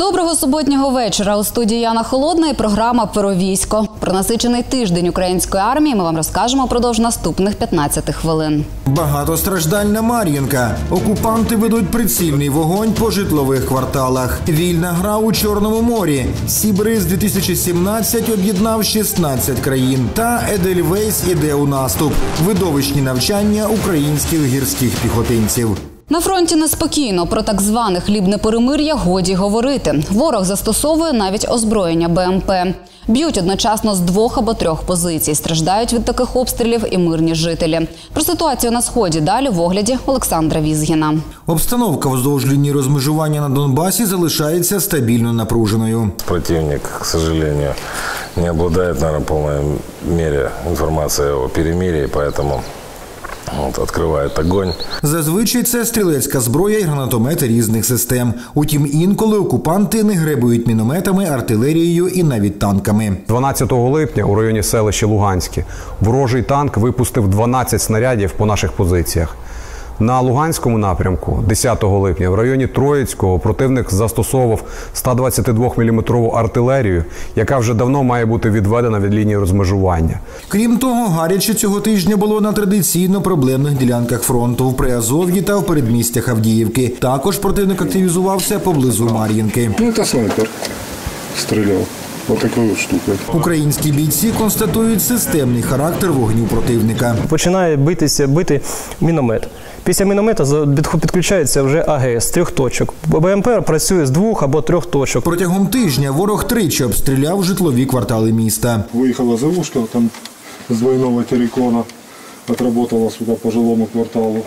Доброго суботнього вечора. У студії Яна Холодна і програма «Перовійсько». Про насичений тиждень української армії ми вам розкажемо продовж наступних 15 хвилин. Багатостраждальна Мар'їнка. Окупанти ведуть прицільний вогонь по житлових кварталах. Вільна гра у Чорному морі. Сібриз 2017 об'єднав 16 країн. Та Едельвейс іде у наступ. Видовищні навчання українських гірських піхотинців. На фронті неспокійно про так зване хлібне перемир'я годі говорити. Ворог застосовує навіть озброєння БМП. Б'ють одночасно з двох або трьох позицій. Страждають від таких обстрілів і мирні жителі. Про ситуацію на сході далі в огляді Олександра Візгіна. Обстановка вздовж лінії розмежування на Донбасі залишається стабільно напруженою. Противник, к сожалению, не обладает, наверное, в полной мере информацией о перемирии, поэтому вот, відкривають огонь. Зазвичай це стрілецька зброя і гранатомети різних систем. Утім, інколи окупанти не гребують мінометами, артилерією і навіть танками. 12 липня у районі селища Луганське ворожий танк випустив 12 снарядів по наших позиціях. На Луганському напрямку 10 липня в районі Троїцького противник застосовував 122-мм артилерію, яка вже давно має бути відведена від лінії розмежування. Крім того, гаряче цього тижня було на традиційно проблемних ділянках фронту в Приазов'ї та в передмістях Авдіївки. Також противник активізувався поблизу Мар'їнки. Ну, это снайпер такой вот штукой. Українські бійці констатують системний характер вогню противника. починає битися бити міномет. Після міномета за- підх- підключається вже АГС з трьох точок. БМП працює з двох або трьох точок. Протягом тижня ворог тричі обстріляв житлові квартали міста. Выехала завушка там с двойного террикона. Отработала сюда по жилому кварталу.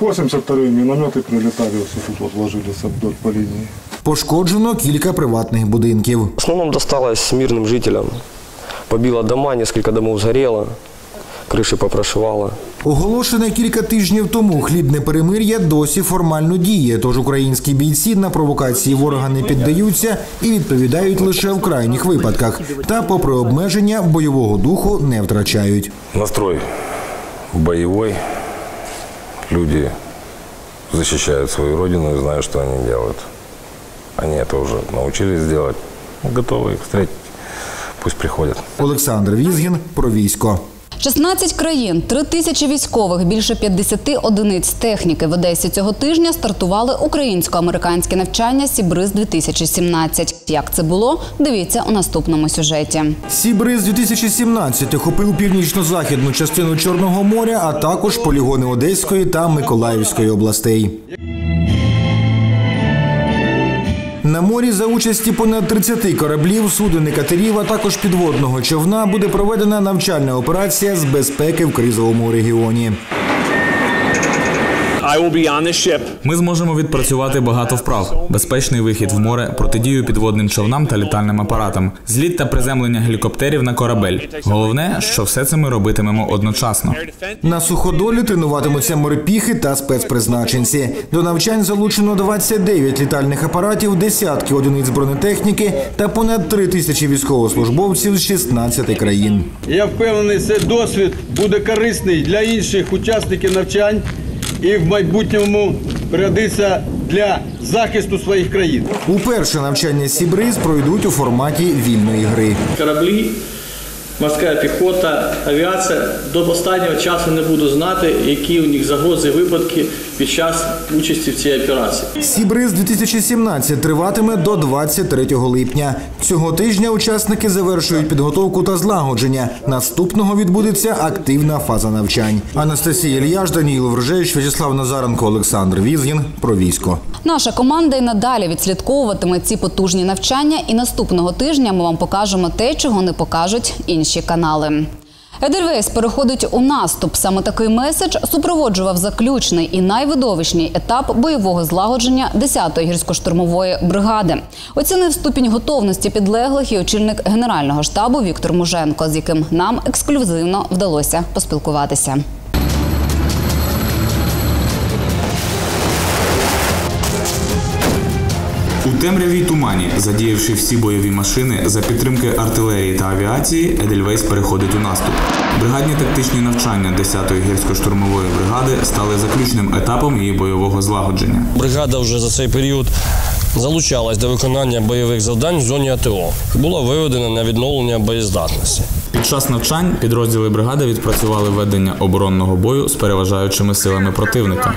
82-й минометы прилетали, все тут вот ложились вдоль по линии. Пошкоджено кілька приватних будинків. В основном досталось мирным жителям. Побило дома, несколько домов сгорело, крыши попрошивало. Оголошене кілька тижнів тому хлібне перемир'я досі формально діє. Тож українські бійці на провокації ворога не піддаються і відповідають лише в крайніх випадках. Та, попри обмеження, бойового духу не втрачають. Настрой боевой. Люди защищают свою родину и знают, что они делают. Они это уже научились делать. Готовы их встретить. Пусть приходят. Олександр Візгін про військо. 16 країн, 3 тисячі військових, більше 50 одиниць техніки. В Одесі цього тижня стартували українсько-американські навчання Сібриз 2017 Як це було? Дивіться у наступному сюжеті. Сібриз 2017 охопив північно-західну частину Чорного моря, а також полігони Одеської та Миколаївської областей. На морі за участі понад 30 кораблів, суден і катерів, а також підводного човна буде проведена навчальна операція з безпеки в кризовому регіоні. Ми зможемо відпрацювати багато вправ: безпечний вихід в море, протидію підводним човнам та літальним апаратам, зліт та приземлення гелікоптерів на корабель. Головне, що все це ми робитимемо одночасно. На суходолі тренуватимуться морпіхи та спецпризначенці. До навчань залучено 29 літальних апаратів, десятки одиниць бронетехніки та понад 3 тисячі військовослужбовців з 16 країн. Я впевнений, цей досвід буде корисний для інших учасників навчань і в майбутньому пригодиться для захисту своїх країн. Уперше навчання Сібриз пройдуть у форматі вільної гри. кораблі, морська піхота, авіація. До останнього часу не буду знати, які у них загрози випадки під час участі в цій операції. Сібриз 2017 триватиме до 23 липня. Цього тижня учасники завершують підготовку та злагодження. Наступного відбудеться активна фаза навчань. Анастасія Ільяш, Даніїл Вржевич, В'ячеслав Назаренко, Олександр Візгін. Про військо. Наша команда і надалі відслідковуватиме ці потужні навчання. І наступного тижня ми вам покажемо те, чого не покажуть інші канали. Едельвейс переходить у наступ. Саме такий меседж супроводжував заключний і найвидовищний етап бойового злагодження 10-ї гірсько-штурмової бригади. Оцінив ступінь готовності підлеглих і очільник генерального штабу Віктор Муженко, з яким нам ексклюзивно вдалося поспілкуватися. У темряві тумані, задіявши всі бойові машини за підтримки артилерії та авіації, Едельвейс переходить у наступ. Бригадні тактичні навчання 10-ї гірсько-штурмової бригади стали заключним етапом її бойового злагодження. Бригада вже за цей період залучалась до виконання бойових завдань в зоні АТО. Була виведена на відновлення боєздатності. Під час навчань підрозділи бригади відпрацювали ведення оборонного бою з переважаючими силами противника,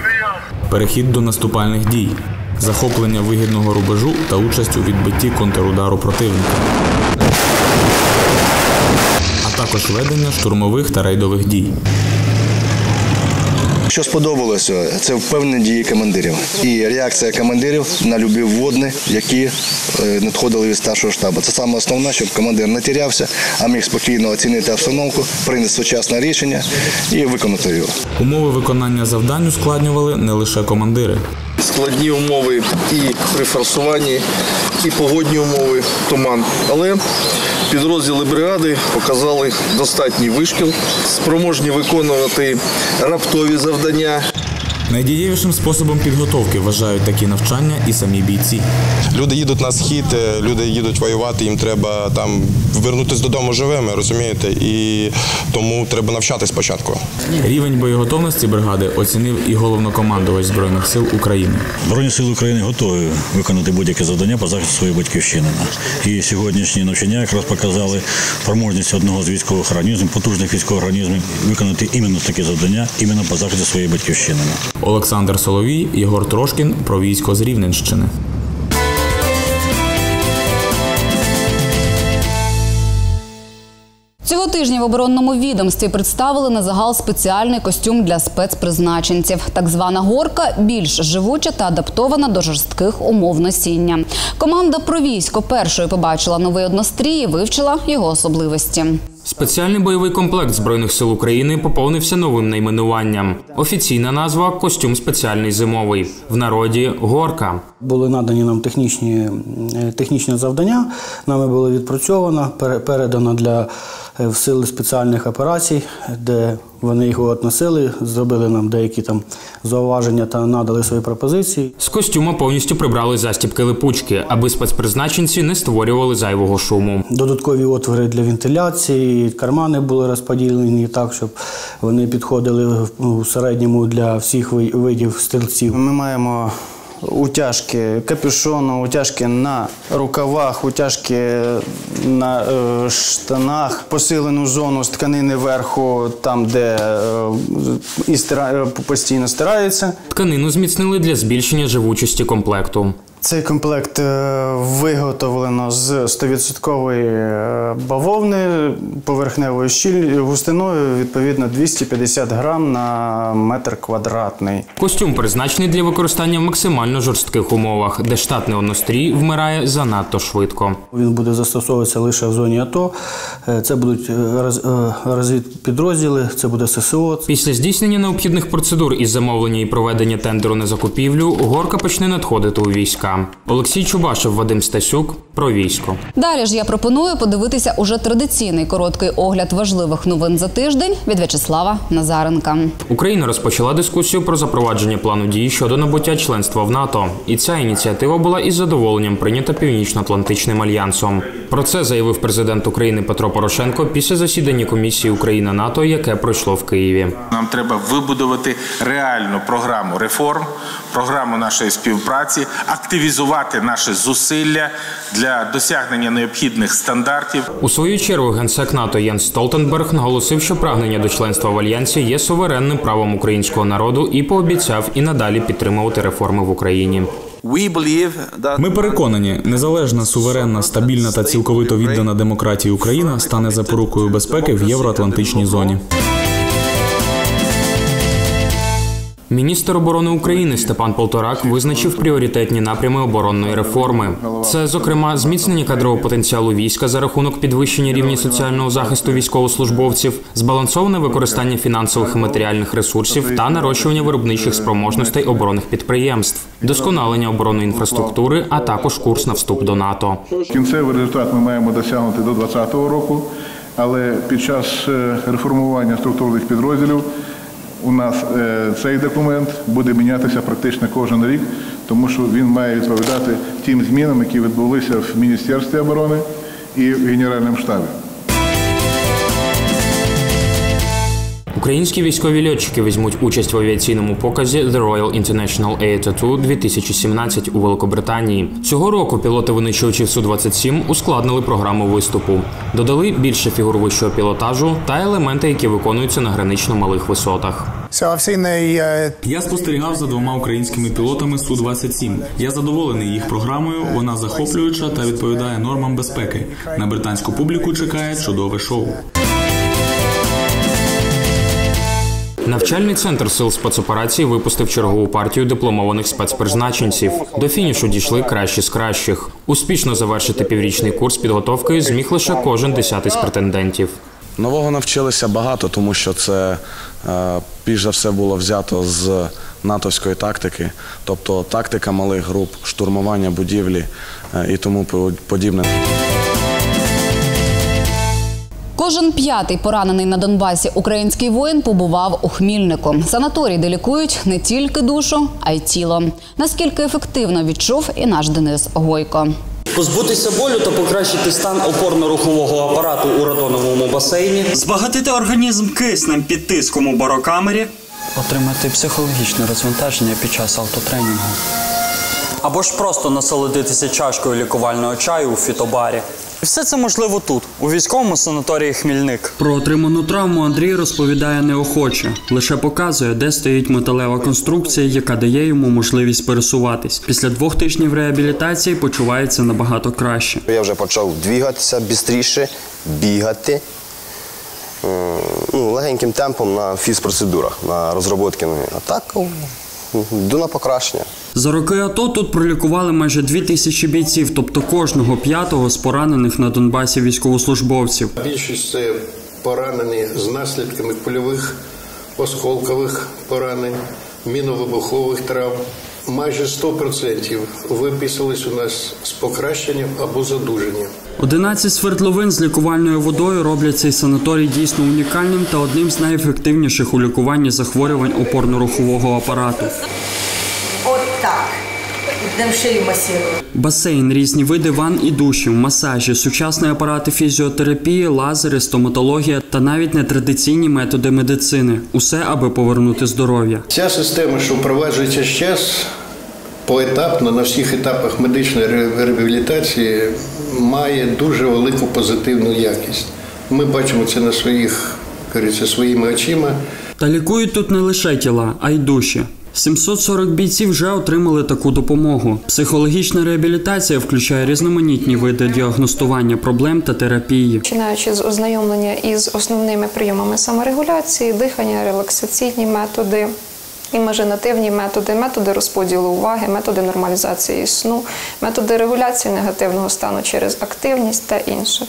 перехід до наступальних дій, захоплення вигідного рубежу та участь у відбитті контрудару противника, а також ведення штурмових та рейдових дій. Що сподобалося, це впевнені дії командирів і реакція командирів на любі вводні, які е, надходили від старшого штабу. Це саме основне, щоб командир не тірявся, а міг спокійно оцінити обстановку, прийняти сучасне рішення і виконати його. Умови виконання завдань ускладнювали не лише командири. Складні умови і при форсуванні, і погодні умови, туман. Але підрозділи бригади показали достатній вишкіл, спроможні виконувати раптові завдання. Найдієвішим способом підготовки вважають такі навчання і самі бійці. Люди їдуть на схід, е, люди їдуть воювати, їм треба там вернутися додому живими, розумієте? І тому треба навчати спочатку. Рівень боєготовності бригади оцінив і головнокомандувач збройних сил України. Збройні сили України готові виконати будь-яке завдання по захисту своєї батьківщини. І сьогоднішні навчання якраз показали спроможність одного з військових організмів, потужних військових організмів, виконати іменно таке завдання, іменно по захисту своєї батьківщини. Олександр Соловій, Єгор Трошкін про військо з Рівненщини. Цього тижня в оборонному відомстві представили на загал спеціальний костюм для спецпризначенців. Так звана горка більш живуча та адаптована до жорстких умов носіння. Команда про військо першою побачила новий однострій і вивчила його особливості. Спеціальний бойовий комплект Збройних сил України поповнився новим найменуванням. Офіційна назва костюм спеціальний зимовий. В народі горка. Були надані нам технічні, е, технічні завдання. Нами було відпрацьовано, пере- передано для е, в сили спеціальних операцій, де вони його относили, зробили нам деякі там зауваження та надали свої пропозиції. З костюма повністю прибрали застібки липучки, аби спецпризначенці не створювали зайвого шуму. Додаткові отвори для вентиляції, кармани були розподілені так, щоб вони підходили в- середньому для всіх ви- видів стрільців. Ми маємо утяжки капюшону, утяжки на рукавах, утяжки на е, штанах, посилену зону з тканини верху, там, де е, і стира... е, постійно стирається. Тканину зміцнили для збільшення живучості комплекту. Цей комплект е, виготовлено з 100% е, бавовни поверхневою щіль густиною відповідно 250 грам на метр квадратний. Костюм призначений для використання в максимально жорстких умовах, де штатний однострій вмирає занадто швидко. Він буде застосовуватися лише в зоні АТО. Е, Це будуть роз- розвідпідрозділи, це буде ССО. Після здійснення необхідних процедур із замовлення і проведення тендеру на закупівлю горка почне надходити у війська. Олексій Чубашев, Вадим Стасюк про військо. Далі ж я пропоную подивитися уже традиційний короткий огляд важливих новин за тиждень від В'ячеслава Назаренка. Україна розпочала дискусію про запровадження плану дій щодо набуття членства в НАТО, і ця ініціатива була із задоволенням прийнята Північно-Атлантичним альянсом. Про це заявив президент України Петро Порошенко після засідання комісії Україна НАТО, яке пройшло в Києві. Нам треба вибудувати реальну програму реформ, програму нашої співпраці, активізувати наші зусилля для досягнення необхідних стандартів. У свою чергу генсек НАТО Єнс Столтенберг наголосив, що прагнення до членства в альянсі є суверенним правом українського народу і пообіцяв і надалі підтримувати реформи в Україні. Ми переконані, незалежна, суверенна, стабільна та цілковито віддана демократії Україна стане запорукою безпеки в євроатлантичній зоні. Міністр оборони України Степан Полторак визначив пріоритетні напрями оборонної реформи. Це, зокрема, зміцнення кадрового потенціалу війська за рахунок підвищення рівня соціального захисту військовослужбовців, збалансоване використання фінансових і матеріальних ресурсів та нарощування виробничих спроможностей оборонних підприємств, досконалення оборонної інфраструктури, а також курс на вступ до НАТО. Кінцевий результат ми маємо досягнути до 2020 року, але під час е, реформування структурних підрозділів у нас е, цей документ буде мінятися практично кожен рік, тому що він має відповідати тим змінам, які відбулися в Міністерстві оборони і в Генеральному штабі. Українські військові льотчики візьмуть участь в авіаційному показі The Royal International Air Tattoo 2017 у Великобританії. Цього року пілоти винищувачів Су-27 ускладнили програму виступу, додали більше фігур вищого пілотажу та елементи, які виконуються на гранично малих висотах. Я спостерігав за двома українськими пілотами Су-27. Я задоволений їх програмою. Вона захоплююча та відповідає нормам безпеки. На британську публіку чекає чудове шоу. Навчальний центр сил спецоперації випустив чергову партію дипломованих спецпризначенців. До фінішу дійшли кращі з кращих. Успішно завершити піврічний курс підготовки зміг лише кожен десятий з претендентів. Нового навчилися багато, тому що це е, більш за все було взято з натовської тактики, тобто тактика малих груп, штурмування будівлі е, і тому по- подібне. Кожен п'ятий поранений на Донбасі український воїн побував у Хмільнику. Санаторій, де лікують не тільки душу, а й тіло. Наскільки ефективно відчув і наш Денис Гойко. Позбутися болю та покращити стан опорно-рухового апарату у радоновому басейні, Збагатити організм киснем під тиском у барокамері. отримати психологічне розвантаження під час автотренінгу. Або ж просто насолодитися чашкою лікувального чаю у фітобарі. Все це можливо тут, у військовому санаторії Хмільник. Про отриману травму Андрій розповідає неохоче, лише показує, де стоїть металева конструкція, яка дає йому можливість пересуватись. Після двох тижнів реабілітації почувається набагато краще. Я вже почав двигатися швидше, бігати. Ну, легеньким темпом на фізпроцедурах, на розробки. ноги. А так йду на покращення. За роки АТО тут пролікували майже дві тисячі бійців, тобто кожного п'ятого з поранених на Донбасі військовослужбовців. Більшість це поранені з наслідками польових, осколкових поранень, міновибухових травм. Майже 100% виписались у нас з покращенням або задуженням. 11 свердловин з лікувальною водою роблять цей санаторій дійсно унікальним та одним з найефективніших у лікуванні захворювань опорно-рухового апарату. Йдемо шию масіруємо. Басейн, різні види ванн і душів, масажі, сучасні апарати фізіотерапії, лазери, стоматологія та навіть нетрадиційні методи медицини. Усе аби повернути здоров'я. Ця система, що впроваджується зараз, поетапно на всіх етапах медичної ре- реабілітації, має дуже велику позитивну якість. Ми бачимо це на своїх, кажеться, своїми очима. Та лікують тут не лише тіла, а й душі. 740 бійців вже отримали таку допомогу. Психологічна реабілітація включає різноманітні види діагностування проблем та терапії. Починаючи з ознайомлення із основними прийомами саморегуляції, дихання, релаксаційні методи, імажинативні методи, методи розподілу уваги, методи нормалізації сну, методи регуляції негативного стану через активність та інше.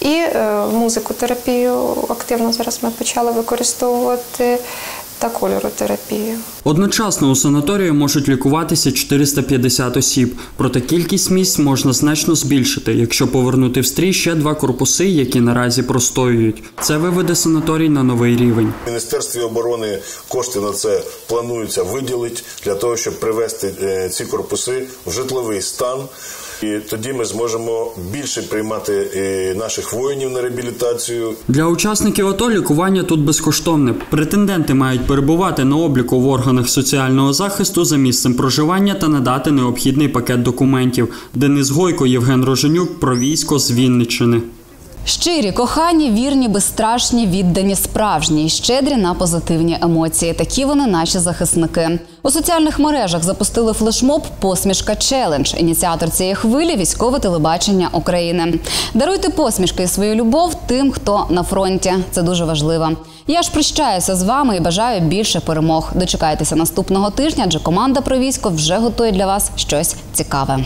І е, музикотерапію активно зараз ми почали використовувати та кольоротерапію. Одночасно у санаторії можуть лікуватися 450 осіб, проте кількість місць можна значно збільшити, якщо повернути в стрій ще два корпуси, які наразі простоюють. Це виведе санаторій на новий рівень. В Міністерстві оборони кошти на це плануються виділити для того, щоб привести е, ці корпуси в житловий стан. І тоді ми зможемо більше приймати е, наших воїнів на реабілітацію. Для учасників АТО лікування тут безкоштовне. Претенденти мають перебувати на обліку в органах соціального захисту за місцем проживання та надати необхідний пакет документів. Денис Гойко, Євген Роженюк про військо з Вінниччини. Щирі, кохані, вірні, безстрашні, віддані, справжні і щедрі на позитивні емоції. Такі вони наші захисники. У соціальних мережах запустили флешмоб Посмішка челендж. Ініціатор цієї хвилі військове телебачення України. Даруйте посмішки і свою любов тим, хто на фронті. Це дуже важливо. Я ж прощаюся з вами і бажаю більше перемог. Дочекайтеся наступного тижня, адже команда про військо вже готує для вас щось цікаве.